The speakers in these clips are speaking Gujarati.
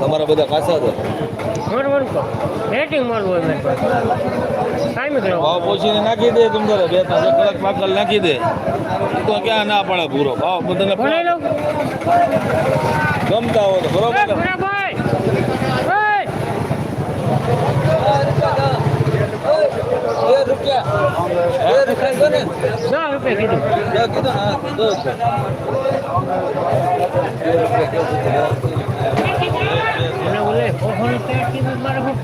તમારા બધા કાચા છે. બરોબર તો. રેટિંગ મારવું હોય ભાવ પોચીને નાખી દે તમે તારે બે ત્રણ કડક પાકલ નાખી દે. તો ક્યાં ના પડે પૂરો ભાવ? બધાને ગમતા હોય તો બરોબર? રૂપિયા. કીધું અને ઓલે કોફોનું ટેટ કીધું મારે શું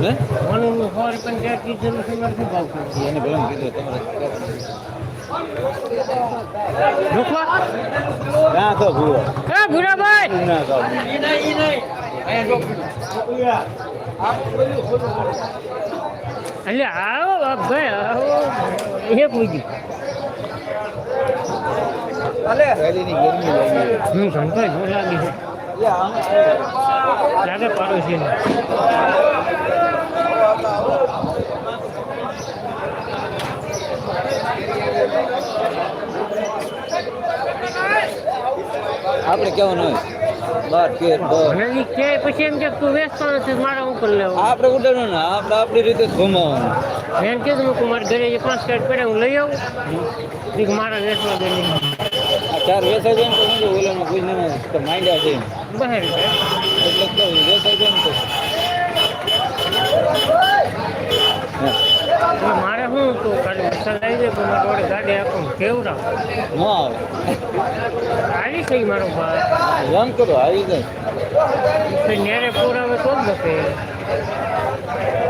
હે? મનુનું સો રૂપિયાનું ટેટ કીધું છે મારે શું ભાવ કહેવું એને ભલે કીધું તમારે ના તો ભૂરો? એ ભૂરાભાઈ ના તો એટલે આવો બાપ ભાઈ આવો. એ પૂછ્યું હું સંતોષ બોલાવી છે. પાડોશી આપણે કેવું નહીં બાર તેર કે પછી એમ કે તું વેચતો નથી મારે કરી લેવું. આપણે ઉડાડો ને આપણે આપણી રીતે જ ઘુમાવાનું મેં કીધું કે મારે ઘરે જે પાંચ કાર્ડ પડે હું લઈ આવું. કે મારા વેચવા દે ચાર વેસાઈ જાય ને તો સમજો કોઈ ને માંડ્યા છે. બહાર એટલે જ વેસાઈ જાય ને તો. મારે શું તું ખાલી મસાલા આવી જાય તો મારે જોડે ગાડી આપું કેવડા ન આવે. મારો ભાઈ એમ કરો આવી ન્યારે પુરાવે તો જ બકે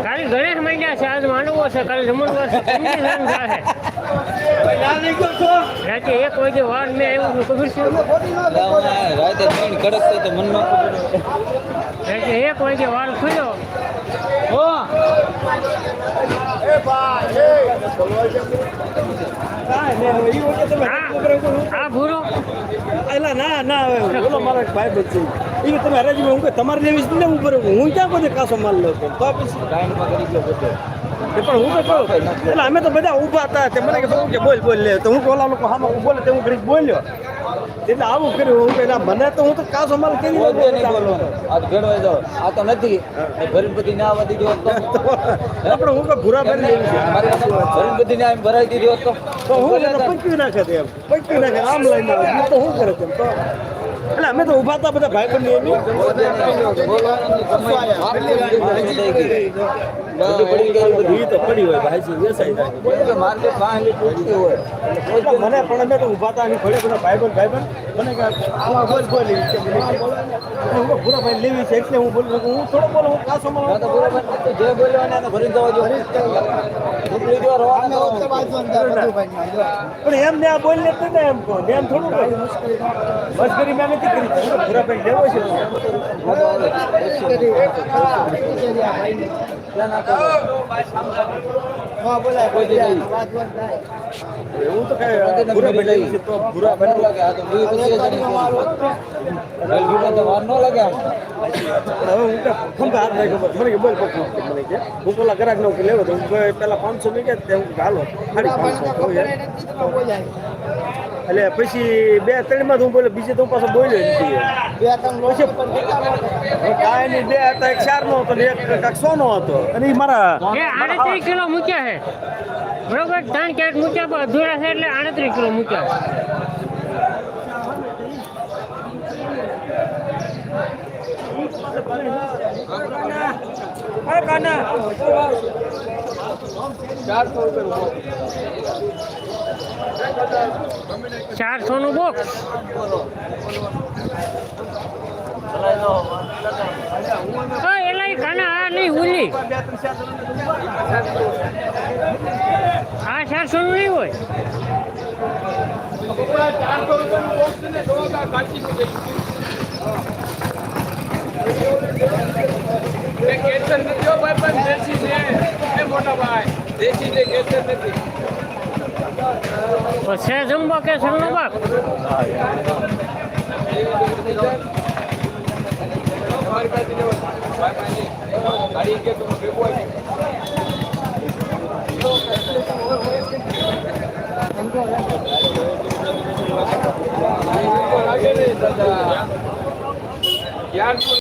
કાલે ગણેશ મહિના છે આજ માંડવો છે કાલે જમણવાર છે? રાતે એક વાગે વાર મેં આવ્યું છું ખબર છે? રાતે ત્રણ કડક તો મન રાતે એક વાગે વાર ખુલ્યો હો આ આ ભૂરો એલા ના ના હવે બોલો મારો એક ભાઈ બચ્ચે એ કે તમે હરાજી હું કે તમારે લેવી ને હું હું ક્યાં બધે કાસો માલ લઉં તો પછી પણ હું તો કહું. એટલે અમે તો બધા ઊભા હતા તે મને કે શું કે બોલ બોલ લે. તો હું ઓલા લોકો હામાં બોલે તે હું ઘડીક બોલ્યો. એટલે આવું કર્યું. હું પેલા મને તો હું તો કાસો માલ કેવી રીતે આ તો ભેળવાઈ જાવ આ તો નથી. ગરીબપતિ ના આવવા દીધો તો આપણે હું કે ભૂરા ભરી લેવું છે? ગરીબપતિ ને આમ ભરાઈ દીધો તો તો હું પંચવી નાખે એમ પંચવી નાખે આમ લઈને તો હું તો કરે તેમ? તો એટલે અમે તો ઊભા હતા બધા ભાઈ બંધ મને પણ અમે તો ઊભા હતા ફળે બધા ભાઈ બંધ ભાઈ બંધ મને ભૂરા ભાઈ લેવી છે એટલે હું બોલું હું થોડો બોલું હું નથી. જે બોલ્યો ભરી જવા. પણ એમ ને આ બોલ ને એમ કહો. એમ થોડું મસ્કરી મેં એવું તો કઈ ભૂરા ભાઈ તો ભૂરા તો વાર ન હવે હું કે હાથ મને કે હું પેલા ગ્રાહક નો લેવો તો પેલા પાંચસો તે હું હાલો સાડી પાંચસો. એટલે પછી બે ત્રણમાં હું બોલે બીજે તો હું પાછો બોલ્યો નથી પછી કાંઈ નહીં બે હતા એક ચાર નો હતો ને એક કાંઈક સો નો હતો. અને એ મારા એ આડત્રીસ કિલો મૂક્યા છે. બરોબર? ત્રણ કેરેટ મૂક્યા પણ અધૂરા છે એટલે આડત્રીસ કિલો મૂક્યા. છે. ચારસો નું બોક્સ એલા કાના આ નહીં ઉલી. આ ચારસો નું નહીં હોય. પછી જમવા કે સરનો બાપ